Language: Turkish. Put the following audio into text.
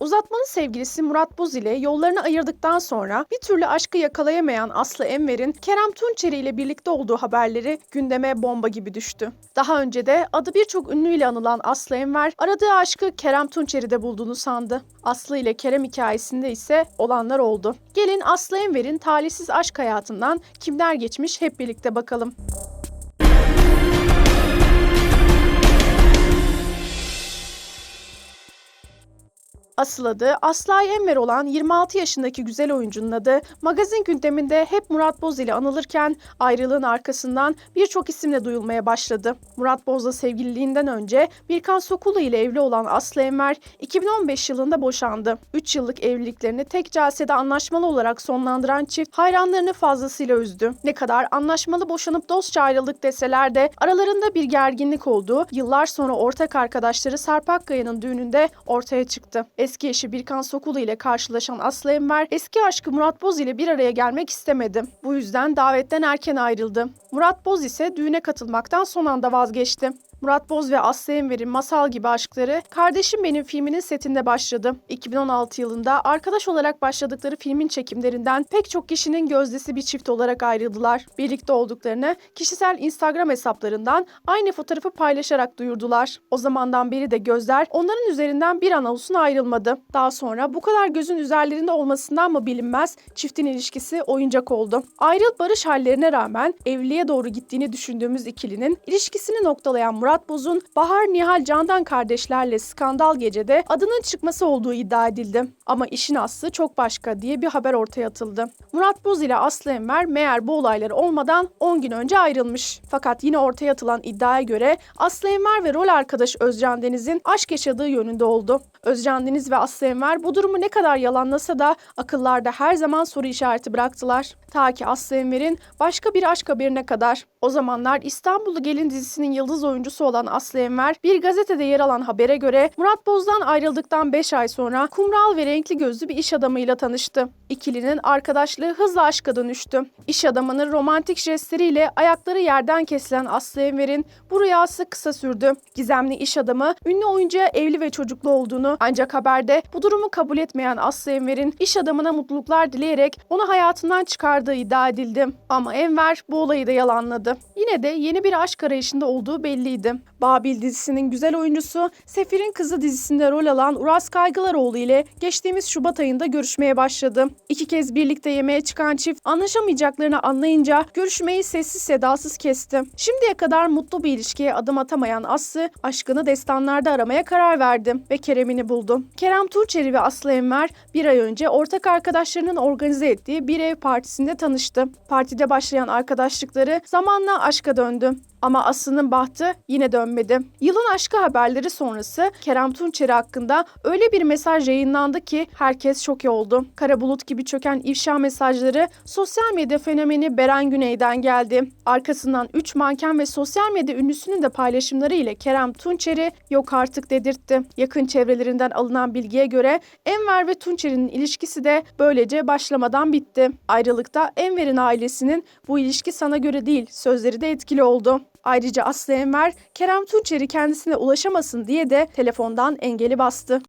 Uzatmalı sevgilisi Murat Boz ile yollarını ayırdıktan sonra bir türlü aşkı yakalayamayan Aslı Enver'in Kerem Tunçeri ile birlikte olduğu haberleri gündeme bomba gibi düştü. Daha önce de adı birçok ünlüyle anılan Aslı Enver aradığı aşkı Kerem Tunçeri'de bulduğunu sandı. Aslı ile Kerem hikayesinde ise olanlar oldu. Gelin Aslı Enver'in talihsiz aşk hayatından kimler geçmiş hep birlikte bakalım. Asıl adı Aslay Enver olan 26 yaşındaki güzel oyuncunun adı magazin gündeminde hep Murat Boz ile anılırken ayrılığın arkasından birçok isimle duyulmaya başladı. Murat Boz'la sevgililiğinden önce Birkan Sokulu ile evli olan Aslı Enver 2015 yılında boşandı. 3 yıllık evliliklerini tek celsede anlaşmalı olarak sonlandıran çift hayranlarını fazlasıyla üzdü. Ne kadar anlaşmalı boşanıp dostça ayrıldık deseler de aralarında bir gerginlik olduğu yıllar sonra ortak arkadaşları Sarp Akkaya'nın düğününde ortaya çıktı. Eski eşi Birkan Sokulu ile karşılaşan Aslı Enver eski aşkı Murat Boz ile bir araya gelmek istemedi. Bu yüzden davetten erken ayrıldı. Murat Boz ise düğüne katılmaktan son anda vazgeçti. Murat Boz ve Aslı Enver'in masal gibi aşkları Kardeşim Benim filminin setinde başladı. 2016 yılında arkadaş olarak başladıkları filmin çekimlerinden pek çok kişinin gözdesi bir çift olarak ayrıldılar. Birlikte olduklarını kişisel Instagram hesaplarından aynı fotoğrafı paylaşarak duyurdular. O zamandan beri de gözler onların üzerinden bir an olsun ayrılmadı. Daha sonra bu kadar gözün üzerlerinde olmasından mı bilinmez çiftin ilişkisi oyuncak oldu. Ayrıl barış hallerine rağmen evliliğe doğru gittiğini düşündüğümüz ikilinin ilişkisini noktalayan Murat Boz'un Bahar Nihal Candan kardeşlerle skandal gecede adının çıkması olduğu iddia edildi. Ama işin aslı çok başka diye bir haber ortaya atıldı. Murat Boz ile Aslı Enver meğer bu olayları olmadan 10 gün önce ayrılmış. Fakat yine ortaya atılan iddiaya göre Aslı Enver ve rol arkadaşı Özcan Deniz'in aşk yaşadığı yönünde oldu. Özcan Deniz ve Aslı Enver bu durumu ne kadar yalanlasa da akıllarda her zaman soru işareti bıraktılar. Ta ki Aslı Enver'in başka bir aşk haberine kadar. O zamanlar İstanbullu Gelin dizisinin yıldız oyuncusu olan Aslı Enver bir gazetede yer alan habere göre Murat Boz'dan ayrıldıktan 5 ay sonra kumral ve renkli gözlü bir iş adamıyla tanıştı. İkilinin arkadaşlığı hızla aşka dönüştü. İş adamının romantik jestleriyle ayakları yerden kesilen Aslı Enver'in bu rüyası kısa sürdü. Gizemli iş adamı ünlü oyuncuya evli ve çocuklu olduğunu ancak haberde bu durumu kabul etmeyen Aslı Enver'in iş adamına mutluluklar dileyerek onu hayatından çıkardığı iddia edildi. Ama Enver bu olayı da yalanladı. vardı. Yine de yeni bir aşk arayışında olduğu belliydi. Babil dizisinin güzel oyuncusu Sefir'in Kızı dizisinde rol alan Uras Kaygılaroğlu ile geçtiğimiz Şubat ayında görüşmeye başladı. İki kez birlikte yemeğe çıkan çift anlaşamayacaklarını anlayınca görüşmeyi sessiz sedasız kesti. Şimdiye kadar mutlu bir ilişkiye adım atamayan Aslı aşkını destanlarda aramaya karar verdi ve Kerem'ini buldu. Kerem Tuğçeri ve Aslı Enver bir ay önce ortak arkadaşlarının organize ettiği bir ev partisinde tanıştı. Partide başlayan arkadaşlıkları zamanla aşka döndü. Ama Aslı'nın bahtı yine dönmedi. Yılın aşkı haberleri sonrası Kerem Tunçeri hakkında öyle bir mesaj yayınlandı ki herkes şok oldu. Kara bulut gibi çöken ifşa mesajları sosyal medya fenomeni Beren Güney'den geldi. Arkasından 3 manken ve sosyal medya ünlüsünün de paylaşımları ile Kerem Tunçeri yok artık dedirtti. Yakın çevrelerinden alınan bilgiye göre Enver ve Tunçeri'nin ilişkisi de böylece başlamadan bitti. Ayrılıkta Enver'in ailesinin bu ilişki sana göre değil sözleri de etkili oldu. Ayrıca Aslı Enver, Kerem Tunçer'i kendisine ulaşamasın diye de telefondan engeli bastı.